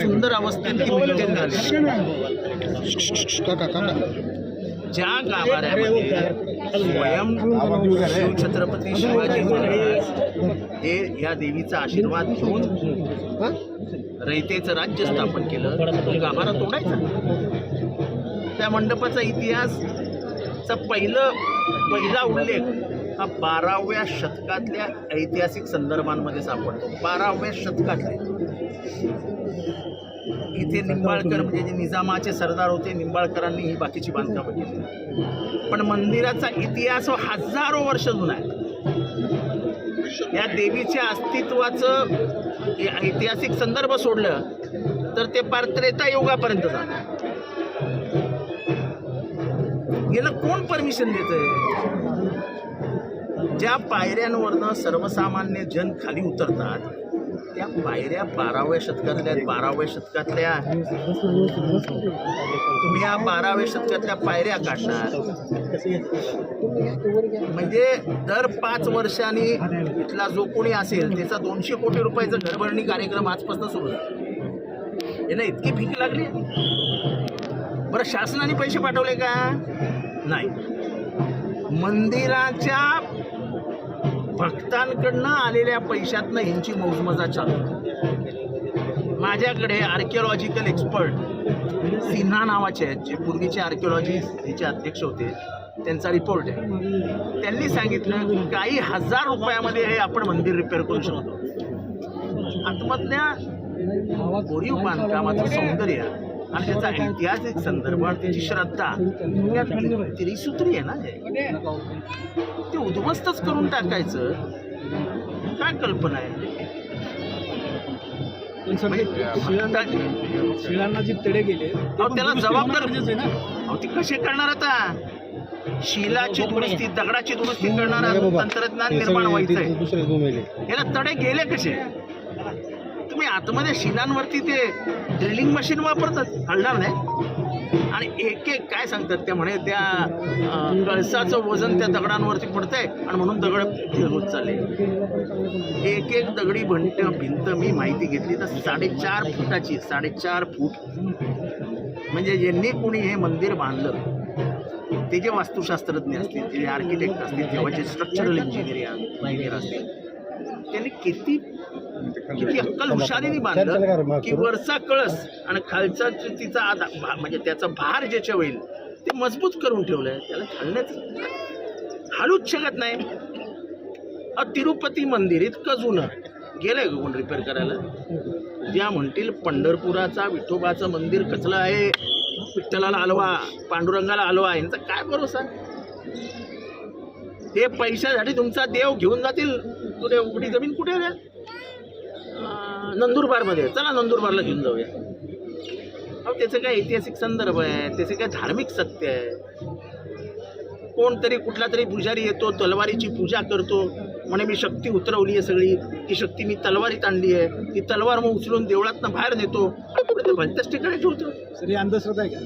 सुंदर अवस्थेत ती मेंटेन झाली काका काका ज्या गाभाऱ्यामध्ये स्वयं छत्रपती शिवाजी महाराज हे या देवीचा आशीर्वाद घेऊन रयतेचं राज्य स्थापन केलं तो गाभारा तोडायचा. त्या मंडपाचा इतिहासचा पहिलं पहिला उल्लेख हा बाराव्या शतकातल्या ऐतिहासिक संदर्भांमध्ये सापडतो. बाराव्या शतकातले. इथे निंबाळकर म्हणजे जे निजामाचे सरदार होते निंबाळकरांनी ही बाकीची बांधकामं केली. पण मंदिराचा इतिहास हजारो वर्ष जुना आहे. या देवीच्या अस्तित्वाचं ऐतिहासिक संदर्भ सोडलं तर ते पार त्रेता युगापर्यंत जातं. याला कोण परमिशन देत ज्या पायऱ्यांवरनं सर्वसामान्य जन खाली उतरतात त्या पायऱ्या बाराव्या शतकातल्या आहेत, बाराव्या शतकातल्या तुम्ही या बाराव्या शतकातल्या पायऱ्या काढणार. म्हणजे दर पाच वर्षांनी इथला जो कोणी असेल त्याचा दोनशे कोटी रुपयाचा घरभरणी कार्यक्रम आजपासून सुरू झाला. याला इतकी भीक लागली? बरं शासनाने पैसे पाठवले का? नाही. मंदिराच्या भक्तांकडनं आलेल्या पैशातनं ह्यांची मौजमजा चालू. माझ्याकडे आर्किओलॉजिकल एक्सपर्ट सिन्हा नावाचे आहेत. जे पूर्वीचे आर्किओलॉजी ह्याचे अध्यक्ष होते. त्यांचा रिपोर्ट आहे. त्यांनी सांगितलं की काही हजार रुपयामध्ये हे आपण मंदिर रिपेअर करू शकतो. आतमधल्या कोरीव बांधकामाचं सौंदर्य आणि त्याचा ऐतिहासिक संदर्भ आणि त्याची श्रद्धा त्रिसूत्री आहे ना हे? ते उद्ध्वस्तच करून टाकायचं. काय कल्पना आहे? म्हणजे जे तडे गेले त्याला जबाबदार अहो, ते कसे करणार आता? शिलाची दुरुस्ती दगडाची दुरुस्ती करणार तंत्रज्ञान निर्माण व्हायचंय. याला तडे गेले कसे? तुम्ही आतमध्ये शिलांवरती ते ड्रिलिंग मशीन वापरतात? हलणार नाही. आणि एक एक काय सांगतात त्या म्हणे त्या कळसाचं वजन त्या दगडांवरती पडतंय आणि म्हणून दगड होत चालले. एक एक दगडी भंट भिंत मी माहिती घेतली तर साडेचार फुटाची साडेचार फूट. म्हणजे ज्यांनी कोणी हे मंदिर बांधलं ते जे वास्तुशास्त्रज्ञ असतील जे आर्किटेक्ट असतील किंवा जे स्ट्रक्चरल इंजिनियर असतील त्यांनी किती किती अक्कल हुशारीने बांधलं की वरचा कळस आणि खालचा तिचा आधा भा- म्हणजे त्याचा भार ज्याच्या होईल ते मजबूत करून ठेवलंय. त्याला हलण्याच हलूच शकत नाही. तिरुपती मंदिर इतकं जुनं गेलंय का कोण रिपेअर करायला? त्या म्हणतील पंढरपुराचा विठोबाचं मंदिर कसलं आहे? विठ्ठलाला हलवा पांडुरंगाला हलवा यांचा काय भरोसा? ते पैशासाठी तुमचा देव घेऊन जातील. तुझे उघडी जमीन कुठे नंदुरबारमध्ये. चला नंदुरबारला घेऊन जाऊया. अहो त्याचं काय ऐतिहासिक संदर्भ आहे? त्याचे काय धार्मिक सत्य आहे? कोणतरी कुठला तरी पुजारी येतो तलवारीची पूजा करतो. म्हणे मी शक्ती उतरवली आहे सगळी. ती शक्ती मी तलवारीत आणली आहे. ती तलवार मग उचलून देवळातनं बाहेर नेतो. ते भलत्याच ठिकाणी ठेवतो. सर ही अंधश्रद्धा आहे का?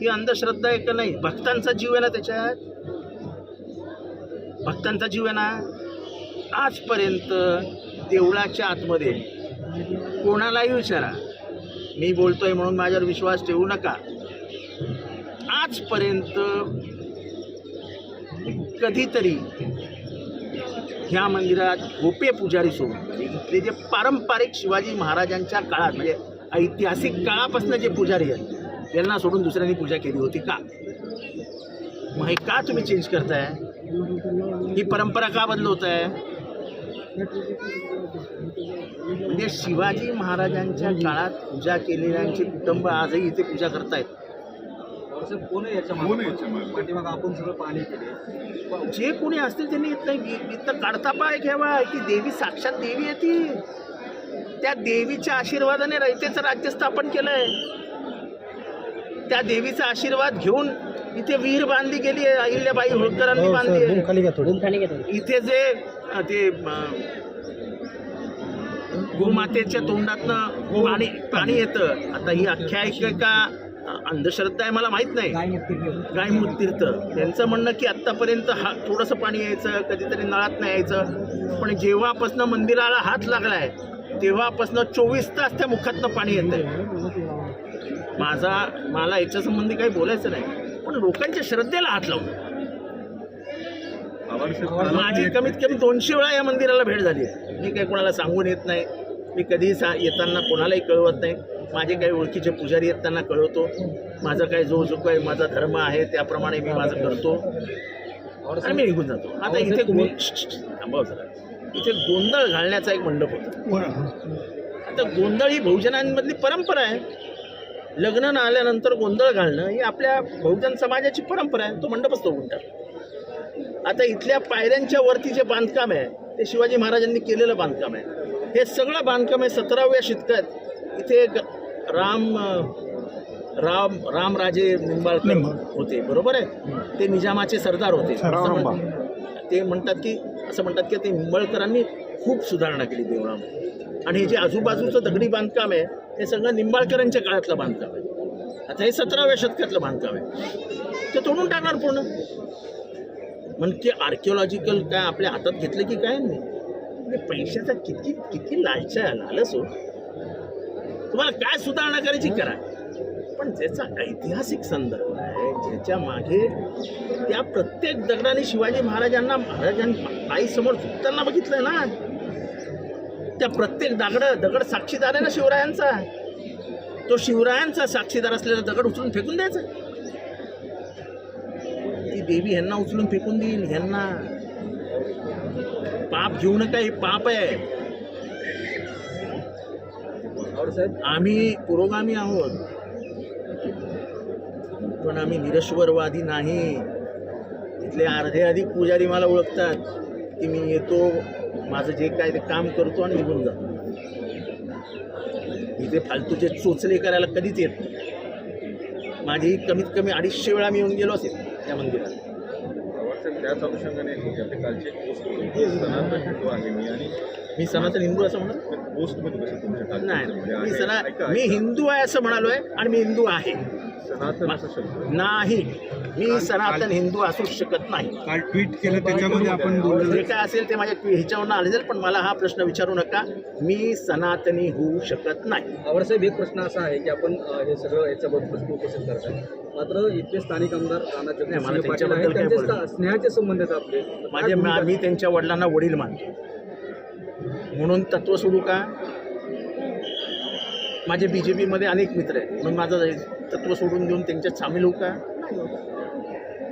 ही अंधश्रद्धा आहे का नाही? भक्तांचा जीव आहे ना त्याच्यात? भक्तांचा जीव आहे ना? आजपर्यंत देवळाच्या आतमध्ये. कोणालाही विचारा. मी बोलतोय म्हणून माझ्यावर विश्वास ठेवू नका. आजपर्यंत कधीतरी ह्या मंदिरात गोपे पुजारी सोडून इथले जे पारंपरिक शिवाजी महाराजांच्या काळात म्हणजे ऐतिहासिक काळापासून जे पुजारी आहेत यांना सोडून दुसऱ्यांनी पूजा केली होती का? मग हे का तुम्ही चेंज करताय? ही परंपरा का बदलवत आहे म्हणजे शिवाजी महाराजांच्या काळात पूजा केलेल्यांचे कुटुंब आजही इथे पूजा करतायत. कोण याच्या आपण सगळं पाणी केले. जे कोणी असतील त्यांनी इथं इथं काढता पाय घ्यावा की देवी साक्षात देवी आहे ती. त्या देवीच्या आशीर्वादाने रयतेचं राज्य स्थापन केलंय. त्या देवीचा आशीर्वाद घेऊन इथे विहीर बांधली गेली आहे अहिल्याबाई होळकरांनी बांधली आहे. इथे जे ते गोमातेच्या तोंडातनं पाणी पाणी येतं. आता ही आख्यायिका अंधश्रद्धा आहे मला माहीत नाही. गायमूत तीर्थ त्यांचं म्हणणं की आत्तापर्यंत हा थोडंसं पाणी यायचं कधीतरी नळात नाही यायचं पण जेव्हापासनं मंदिराला हात लागलाय तेव्हापासून चोवीस तास त्या मुखातनं पाणी येतंय. माझा मला याच्या संबंधी काही बोलायचं नाही. पण लोकांच्या श्रद्धेला हात लावून. माझी कमीत कमी दोनशे वेळा या मंदिराला भेट झाली. आहे मी काही कोणाला सांगून येत नाही. मी कधीही सा येताना कोणालाही कळवत नाही. माझे काही ओळखीचे पुजारी आहेत त्यांना कळवतो. माझं काय जो जो काही माझा धर्म आहे त्याप्रमाणे मी माझं करतो. आणि मी निघून जातो. आता इथे गो- थांबा हो जरा. इथे गोंधळ घालण्याचा एक मंडप होता. आता गोंधळ ही बहुजनांमधली परंपरा आहे. लग्न न आल्यानंतर गोंधळ घालणं ही आपल्या बहुजन समाजाची परंपरा आहे. तो मंडपच तोडून टाक आता इथल्या पायऱ्यांच्या वरती जे बांधकाम आहे ते शिवाजी महाराजांनी केलेलं बांधकाम आहे. हे सगळं बांधकाम आहे सतराव्या शतकात. इथे राम राम रामराजे निंबाळकर होते बरोबर आहे? ते निजामाचे सरदार होते. ते म्हणतात की असं म्हणतात की ते निंबाळकरांनी खूप सुधारणा केली देवळामध्ये. आणि हे जे आजूबाजूचं दगडी बांधकाम आहे हे सगळं निंबाळकरांच्या काळातलं बांधकाम आहे. आता हे सतराव्या शतकातलं बांधकाम आहे. ते तोडून टाकणार पूर्ण. म्हणजे आर्किओलॉजिकल काय आपल्या हातात घेतलं की काय नाही? म्हणजे पैशाचा किती किती लालचा लालच हो. तुम्हाला काय सुधारणा करायची करा. पण ज्याचा ऐतिहासिक संदर्भ आहे ज्याच्या मागे त्या प्रत्येक दगडाने शिवाजी महाराजांना महाराजांना समोर झुकताना बघितलंय ना. त्या प्रत्येक दगड दगड साक्षीदार आहे ना शिवरायांचा? तो शिवरायांचा साक्षीदार असलेला दगड उचलून फेकून द्यायचा? ती देवी ह्यांना उचलून फेकून देईल ह्यांना. पाप घेऊ नका हे पाप आहे. साहेब आम्ही पुरोगामी आहोत. पण आम्ही निरश्वरवादी नाही. इथले अर्धे अधिक पुजारी मला ओळखतात की मी येतो माझं जे काय ते काम करतो आणि निघून जातो. इथे फालतूचे चोचले करायला कधीच येत नाही. माझी कमीत कमी अडीचशे वेळा मी येऊन गेलो असेल त्या मंदिरात. त्याच अनुषंगाने कालची पोस्ट सनातन हिंदू आहे मी आणि मी सनातन हिंदू असं म्हणत पोस्टमध्ये कसं तुमच्या नाही. मी. सना मी. हिंदू आहे असं म्हणालोय आणि मी हिंदू आहे. सनातन असा शब्द. नाही. मी सनातन हिंदू असू शकत नाही. काल ट्विट केलं त्याच्यामध्ये आपण बोललो. जे काय असेल ते माझ्या ह्याच्यावरनं आले जाईल पण मला हा प्रश्न विचारू नका. मी सनातनी होऊ शकत नाही. आवडसाहेब एक प्रश्न असा आहे की आपण अ, हे सगळं याच्याबद्दल प्रश्न उपस्थित करताय. मात्र इथले स्थानिक आमदार राणा नाही, मला पाटील त्यांच्याबद्दल आहेत. काय त्यांचे बोलायचं. स्था- स्नेहाचे संबंध आहेत आपले. माझे मी त्यांच्या वडिलांना वडील मानतो. म्हणून तत्व सोडू का माझे बी जे पीमध्ये अनेक मित्र आहेत. म्हणून माझं तत्व सोडून देऊन त्यांच्यात सामील होऊ का?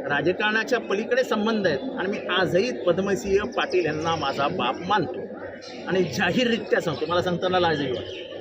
राजकारणाच्या पलीकडे संबंध आहेत. आणि मी आजही पद्मसिंह पाटील यांना माझा बाप मानतो. आणि जाहीररित्या सांगतो. मला सांगताना लाजही वाटतो.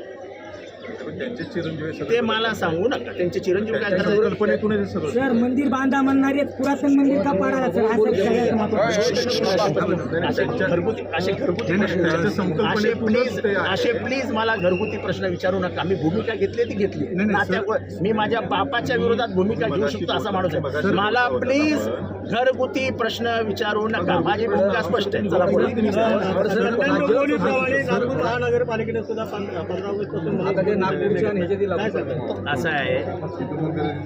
त्यांचे चिरंजीव हे सगळे ते मला सांगू नका त्यांचे चिरंजीव काय करतात कल्पनेतूनच हे सगळं सर मंदिर बांधा म्हणणारे पुरातन मंदिर का सर हा सगळ्यात महत्त्वाचा. असे घरगुती असे घरगुती प्रश्न त्याच्या संकल्पनेतूनच असे प्लीज ते आहे. असे प्लीज मला घरगुती प्रश्न विचारू नका मी भूमिका घेतली ती घेतली नाही, मी माझ्या बापाच्या विरोधात भूमिका घेऊ शकतो असा माणूस आहे मला प्लीज घरगुती प्रश्न विचारू नका माझी भूमिका स्पष्ट आहे चला बोला महानगरपालिकेने सुद्धा पंधरा ऑगस्टपासून असं आहे.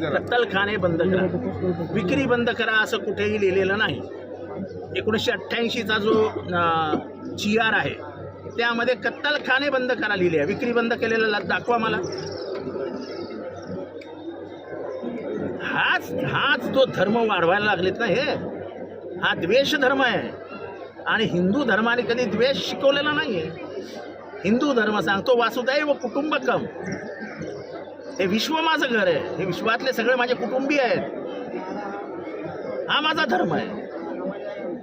कत्तलखाने बंद करा. विक्री बंद करा असं कुठेही लिहिलेलं नाही. एकोणीसशे अठ्ठ्याऐंशीचा जो जी आर आहे त्यामध्ये कत्तलखाने बंद करा लिहिले आहे. विक्री बंद केलेला ला- दाखवा मला. हाच हाच तो धर्म वाढवायला लागलेत ना हे. हा द्वेष धर्म आहे. आणि हिंदू धर्माने कधी द्वेष शिकवलेला नाही आहे हिंदू धर्म सांगतो वासुदैव कुटुंबकम. हे विश्व माझं घर आहे. हे विश्वातले सगळे माझे कुटुंबीय आहेत. हा माझा धर्म आहे.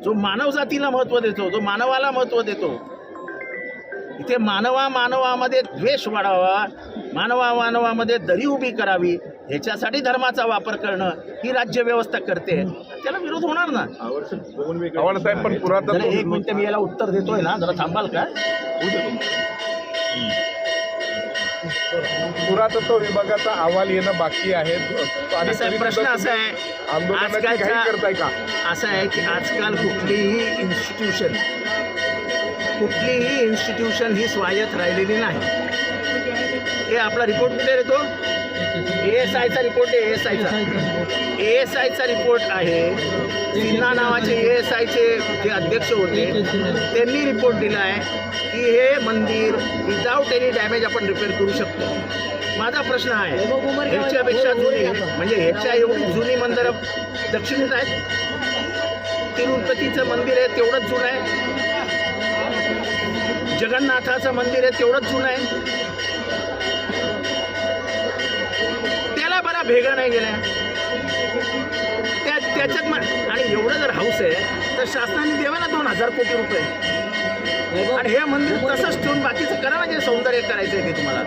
जो मानवजातीला महत्त्व महत्त्व देतो जो मानवाला महत्त्व देतो इथे मानवा मानवामध्ये द्वेष वाढावा मानवा मानवामध्ये दरी उभी करावी ह्याच्यासाठी धर्माचा वापर करणं ही राज्य व्यवस्था करते त्याला विरोध होणार ना? वेगळे आव्हाडसाहेब पण पुरातत्व जरा एक मिनिट मी याला उत्तर देतोय ना जरा थांबाल का? पुरातत्व विभागाचा अहवाल येणं बाकी आहे. आणि प्रश्न असा आहे आंदोलनाची करताय का? असं आहे की आजकाल कुठलीही इन्स्टिट्यूशन कुठलीही इन्स्टिट्यूशन ही स्वायत्त राहिलेली नाही. हे आपला रिपोर्ट कुठे येतो? ए एस आयचा रिपोर्ट आहे एस आयचा ए एस आयचा रिपोर्ट आहे. सिन्हा नावाचे ए एस आयचे जे अध्यक्ष होते त्यांनी रिपोर्ट दिला आहे की हे मंदिर विदाऊट एनी डॅमेज आपण रिपेअर करू शकतो. माझा प्रश्न आहे ह्याच्यापेक्षा जुनी म्हणजे ह्याच्या एवढी जुनी मंदिरं दक्षिणेत आहेत? तिरुपतीचं मंदिर आहे तेवढंच जुनं आहे. जगन्नाथाचं मंदिर आहे तेवढंच जुनं आहे. बरा भेगा नाही गेल्या त्या त्याच्यात मग आणि एवढं जर हाऊस आहे तर शासनाने द्यावा ना दोन हजार कोटी रुपये. आणि हे मंदिर तसंच ठेवून बाकीचं करा ना जे सौंदर्य करायचं आहे ते तुम्हाला.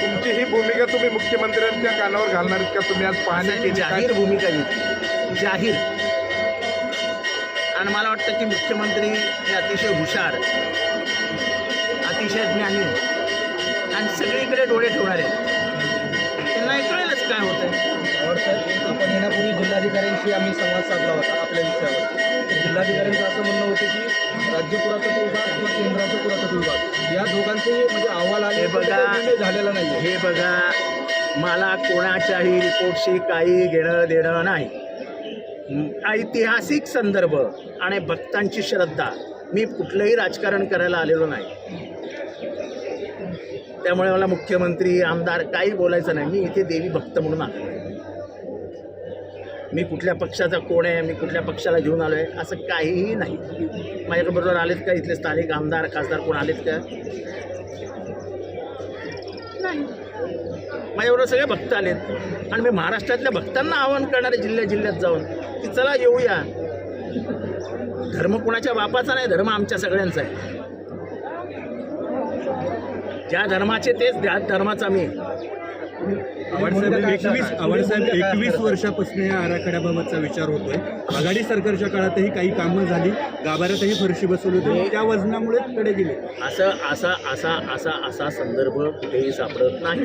तुमची ही भूमिका तुम्ही मुख्यमंत्र्यांच्या कानावर घालणार का? तुम्ही आज पाहणी त्यांनी केली काय? जाहीर भूमिका घेतली जाहीर. आणि मला वाटतं की मुख्यमंत्री हे अतिशय हुशार अतिशय ज्ञानी आणि सगळीकडे डोळे ठेवणारे. त्यांना हे काय होतंय? पवार साहेब आपण येण्यापूर्वी जिल्हाधिकाऱ्यांशी आम्ही संवाद साधला होता आपल्या विषयावर. जिल्हाधिकाऱ्यांचं असं म्हणणं होतं की राज्य पुरातत्व विभाग किंवा केंद्राचे पुरातत्व विभाग या दोघांचे म्हणजे अहवाल आले हे बघा. झालेला नाही हे बघा मला कोणाच्याही रिपोर्टशी काही घेणं देणं नाही. ऐतिहासिक संदर्भ आणि भक्तांची श्रद्धा मी कुठलंही राजकारण करायला आलेलो नाही. त्यामुळे मला मुख्यमंत्री आमदार काही बोलायचं नाही. मी इथे देवी भक्त म्हणून आलो मी कुठल्या पक्षाचा कोण आहे मी कुठल्या पक्षाला घेऊन आलो आहे असं काहीही नाही. माझ्याबरोबर आलेत का इथले स्थानिक आमदार खासदार कोण आलेत का? माझ्याबरोबर सगळे भक्त आलेत. आणि मी महाराष्ट्रातल्या भक्तांना आवाहन करणारे जिल्ह्या जिल्ह्यात जाऊन की चला येऊया. धर्म कुणाच्या बापाचा नाही धर्म आमच्या सगळ्यांचा आहे. ज्या धर्माचे तेच त्या धर्माचा मी. एकवीस आवाडसाहेब एकवीस वर्षापासून या आराखड्याबाबतचा विचार होतोय. आघाडी सरकारच्या काळातही काही कामं झाली गाभाऱ्यातही फरशी बसवली होती. त्या वजनामुळे तडे गेले. असं असा असा असा असा संदर्भ कुठेही सापडत नाही.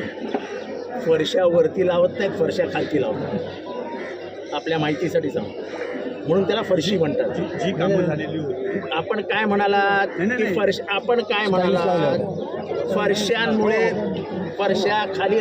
फरशावरती लावत नाहीत फरशा खालती लावतात आपल्या माहितीसाठी सांगतो. म्हणून त्याला फरशी म्हणतात. जी कामं झालेली होती. आपण काय म्हणालात की. फरश आपण काय म्हणालात फरशांमुळे फरशा खाली